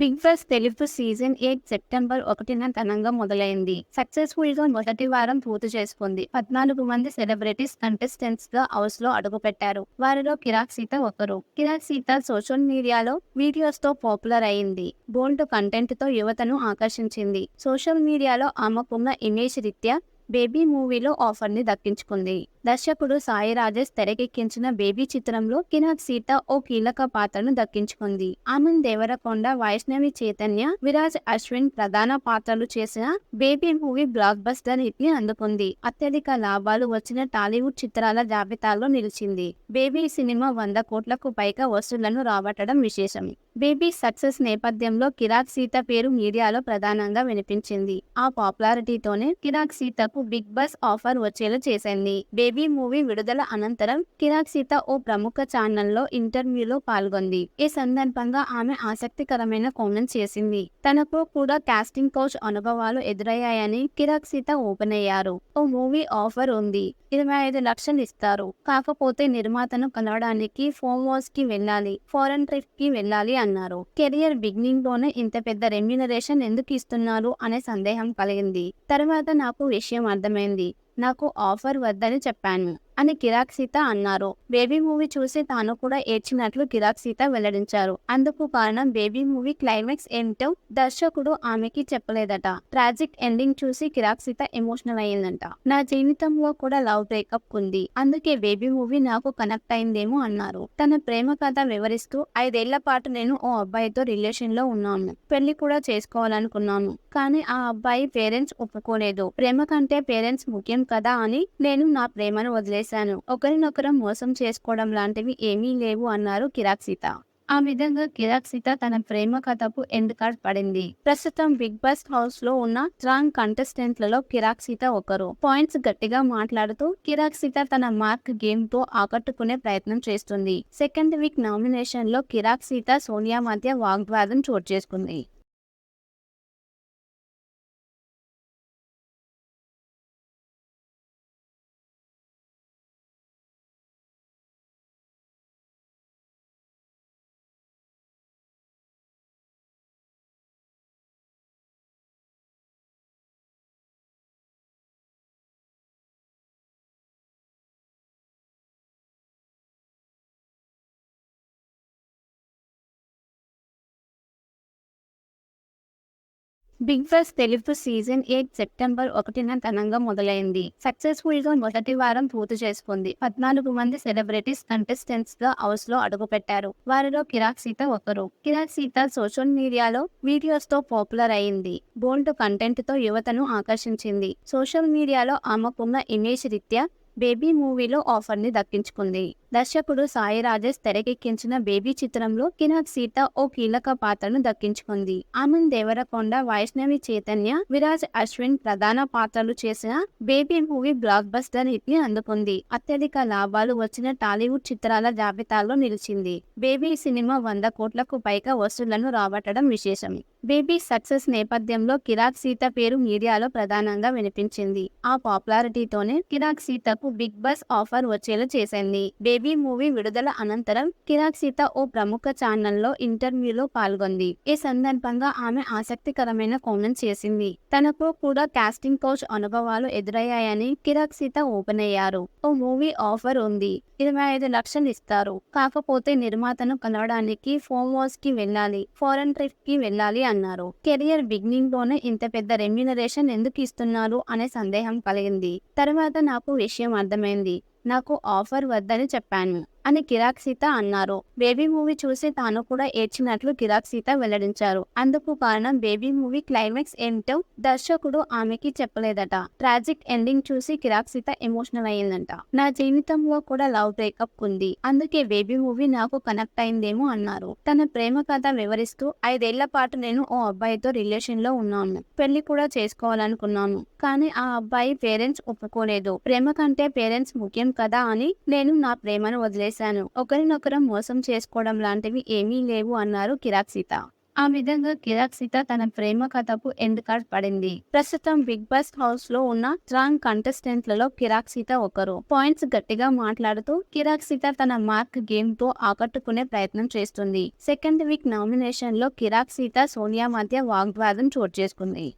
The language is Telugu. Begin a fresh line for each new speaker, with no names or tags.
Bigg Boss Telugu season eight September ఒకటిన ఘనంగా మొదలైంది. సక్సెస్ఫుల్గా మొదటి వారం పూర్తి చేసుకుంది. పద్నాలుగు మంది సెలబ్రిటీస్ కంటెస్టెంట్స్గా హౌస్లో అడుగుపెట్టారు. వారిలో కిరాక్ సీత ఒకరు. కిరాక్ సీత సోషల్ మీడియాలో వీడియోస్తో పాపులర్ అయింది. బోల్డ్ కంటెంట్తో యువతను ఆకర్షించింది. సోషల్ మీడియాలో ఆమెకున్న ఇమేజ్ రీత్యా బేబీ మూవీలో ఆఫర్ని దక్కించుకుంది. దర్శకుడు సాయి రాజేష్ తెరకెక్కించిన బేబీ చిత్రంలో కిరాక్ సీత ఓ కీలక పాత్రను దక్కించుకుంది. ఆనంద్ దేవరకొండ వైష్ణవి చైతన్య విరాజ్ అశ్విన్ ప్రధాన పాత్రలు చేసిన బేబీ మూవీ బ్లాక్ బస్టర్ హిట్ని అందుకుంది. అత్యధిక లాభాలు వచ్చిన టాలీవుడ్ చిత్రాల జాబితాలో నిలిచింది. బేబీ సినిమా వంద కోట్లకు పైగా వసూళ్ళను రాబట్టడం విశేషం. బేబీ సక్సెస్ నేపథ్యంలో కిరాక్ సీత పేరు మీడియాలో ప్రధానంగా వినిపించింది. ఆ పాపులారిటీతోనే కిరాక్ సీతకు బిగ్ బాస్ ఆఫర్ వచ్చేలా చేసింది. బేబీ మూవీ విడుదల అనంతరం కిరాక్ సీత ఓ ప్రముఖ ఛానల్లో ఇంటర్వ్యూలో పాల్గొంది. ఈ సందర్భంగా ఆమె ఆసక్తికరమైన కామెంట్ చేసింది. తనకు కూడా కాస్టింగ్ కోచ్ అనుభవాలు ఎదురయ్యాయని కిరాక్ సీత ఓపెన్ అయ్యారు. ఓ మూవీ ఆఫర్ ఉంది. ఇరవై ఐదు లక్షలు ఇస్తారు. కాకపోతే నిర్మాతను కలవడానికి ఫోమ్ వాస్కి వెళ్ళాలి ఫారెన్ ట్రిప్కి వెళ్ళాలి అన్నారు. కెరియర్ బిగినింగ్లోనే ఇంత పెద్ద రెమ్యునరేషన్ ఎందుకు ఇస్తున్నారు అనే సందేహం కలిగింది. తర్వాత నాకు విషయం అర్థమైంది. నాకు ఆఫర్ వద్దని చెప్పాను. అని కిరాక్ సీత అన్నారు. బేబీ మూవీ చూసి తాను కూడా ఏడ్చినట్లు కిరాక్ సీత వెల్లడించారు. అందుకు కారణం బేబీ మూవీ క్లైమాక్స్ ఏమిటో దర్శకుడు ఆమెకి చెప్పలేదట. ట్రాజిక్ ఎండింగ్ చూసి కిరాక్ సీత ఎమోషనల్ అయ్యిందంట. నా జీవితంలో కూడా లవ్ బ్రేకప్ ఉంది. అందుకే బేబీ మూవీ నాకు కనెక్ట్ అయిందేమో అన్నారు. తన ప్రేమ కథ వివరిస్తూ ఐదేళ్ళ పాటు నేను ఓ అబ్బాయితో రిలేషన్లో ఉన్నాను. పెళ్ళి కూడా చేసుకోవాలనుకున్నాను. కానీ ఆ అబ్బాయి పేరెంట్స్ ఒప్పుకోలేదు. ప్రేమ కంటే పేరెంట్స్ ముఖ్యం కదా అని నేను నా ప్రేమను చేశాను. ఒకరినొకరం మోసం చేసుకోవడం లాంటివి ఏమీ లేవు అన్నారు కిరాక్ సీత. ఆ విధంగా కిరాక్ సీత తన ప్రేమ కథకు ఎండ్ కార్డ్ పడింది. ప్రస్తుతం బిగ్ బాస్ హౌస్లో ఉన్న స్ట్రాంగ్ కంటెస్టెంట్లలో కిరాక్ సీత ఒకరు. పాయింట్స్ గట్టిగా మాట్లాడుతూ కిరాక్ సీత తన మార్క్ గేమ్తో ఆకట్టుకునే ప్రయత్నం చేస్తుంది. సెకండ్ వీక్ నామినేషన్లో కిరాక్ సీత సోనియా మధ్య వాగ్వాదం చోటు చేసుకుంది. Bigg Boss Telugu season eight September ఒకటిన ఘనంగా మొదలైంది. సక్సెస్ఫుల్గా మొదటి వారం పూర్తి చేసుకుంది. పద్నాలుగు మంది సెలబ్రిటీస్ కంటెస్టెంట్స్గా హౌస్లో అడుగుపెట్టారు. వారిలో కిరాక్ సీత ఒకరు. కిరాక్ సీత సోషల్ మీడియాలో వీడియోస్తో పాపులర్ అయింది. బోల్డ్ కంటెంట్తో యువతను ఆకర్షించింది. సోషల్ మీడియాలో ఆమెకున్న ఇమేజ్ రీత్యా బేబీ మూవీలో ఆఫర్ని దక్కించుకుంది. దర్శకుడు సాయి రాజేష్ తెరకెక్కించిన బేబీ చిత్రంలో కినాక్ సీత ఓ కీలక పాత్రను దక్కించుకుంది. ఆనంద్ దేవరకొండ వైష్ణవి చైతన్య విరాజ్ అశ్విన్ ప్రధాన పాత్రలు చేసిన బేబీ మూవీ బ్లాక్ బస్టర్ హిట్ని అందుకుంది. అత్యధిక లాభాలు వచ్చిన టాలీవుడ్ చిత్రాల జాబితాలో నిలిచింది. బేబీ సినిమా వంద కోట్లకు పైగా వసూళ్ళను రాబట్టడం విశేషం. బేబీ సక్సెస్ నేపథ్యంలో కిరాక్ సీత పేరు మీడియాలో ప్రధానంగా వినిపించింది. ఆ పాపులారిటీతోనే కిరాక్ సీతకు బిగ్ బాస్ ఆఫర్ వచ్చేలా చేసింది. బేబీ మూవీ విడుదల అనంతరం కిరాక్ సీత ఓ ప్రముఖ ఛానల్లో ఇంటర్వ్యూలో పాల్గొంది. ఈ సందర్భంగా ఆమె ఆసక్తికరమైన కామెంట్ చేసింది. తనకు కూడా కాస్టింగ్ కోచ్ అనుభవాలు ఎదురయ్యాయని కిరాక్ సీత ఓపెన్ అయ్యారు. ఓ మూవీ ఆఫర్ ఉంది. ఇరవై ఐదు లక్షలు ఇస్తారు. కాకపోతే నిర్మాతను కలవడానికి ఫోమ్ వాస్కి వెళ్ళాలి ఫారెన్ ట్రిప్కి వెళ్ళాలి అన్నారు. కెరియర్ బిగినింగ్లోనే ఇంత పెద్ద రెమ్యునరేషన్ ఎందుకు ఇస్తున్నారు అనే సందేహం కలిగింది. తర్వాత నాకు విషయం అర్థమైంది. నాకు ఆఫర్ వద్దని చెప్పాను. అని కిరాక్ సీత అన్నారు. బేబీ మూవీ చూసి తాను కూడా ఏడ్చినట్లు కిరాక్ సీత వెల్లడించారు. అందుకు కారణం బేబీ మూవీ క్లైమాక్స్ ఏమిటో దర్శకుడు ఆమెకి చెప్పలేదట. ట్రాజిక్ ఎండింగ్ చూసి కిరాక్ సీత ఎమోషనల్ అయ్యిందంట. నా జీవితంలో కూడా లవ్ బ్రేకప్ ఉంది. అందుకే బేబీ మూవీ నాకు కనెక్ట్ అయిందేమో అన్నారు. తన ప్రేమ కథ వివరిస్తూ ఐదేళ్ళ పాటు నేను ఓ అబ్బాయితో రిలేషన్లో ఉన్నాను. పెళ్ళి కూడా చేసుకోవాలనుకున్నాను. కానీ ఆ అబ్బాయి పేరెంట్స్ ఒప్పుకోలేదు. ప్రేమ కంటే పేరెంట్స్ ముఖ్యం కదా అని నేను నా ప్రేమను చేశాను. ఒకరినొకరం మోసం చేసుకోవడం లాంటివి ఏమీ లేవు అన్నారు కిరాక్ సీత. ఆ విధంగా కిరాక్ సీత తన ప్రేమ కథకు ఎండ్ కార్డ్ పడింది. ప్రస్తుతం బిగ్ బాస్ హౌస్లో ఉన్న స్ట్రాంగ్ కంటెస్టెంట్లలో కిరాక్ సీత ఒకరు. పాయింట్స్ గట్టిగా మాట్లాడుతూ కిరాక్ సీత తన మార్క్ గేమ్తో ఆకట్టుకునే ప్రయత్నం చేస్తుంది. సెకండ్ వీక్ నామినేషన్లో కిరాక్ సీత సోనియా మధ్య వాగ్వాదం చోటు చేసుకుంది.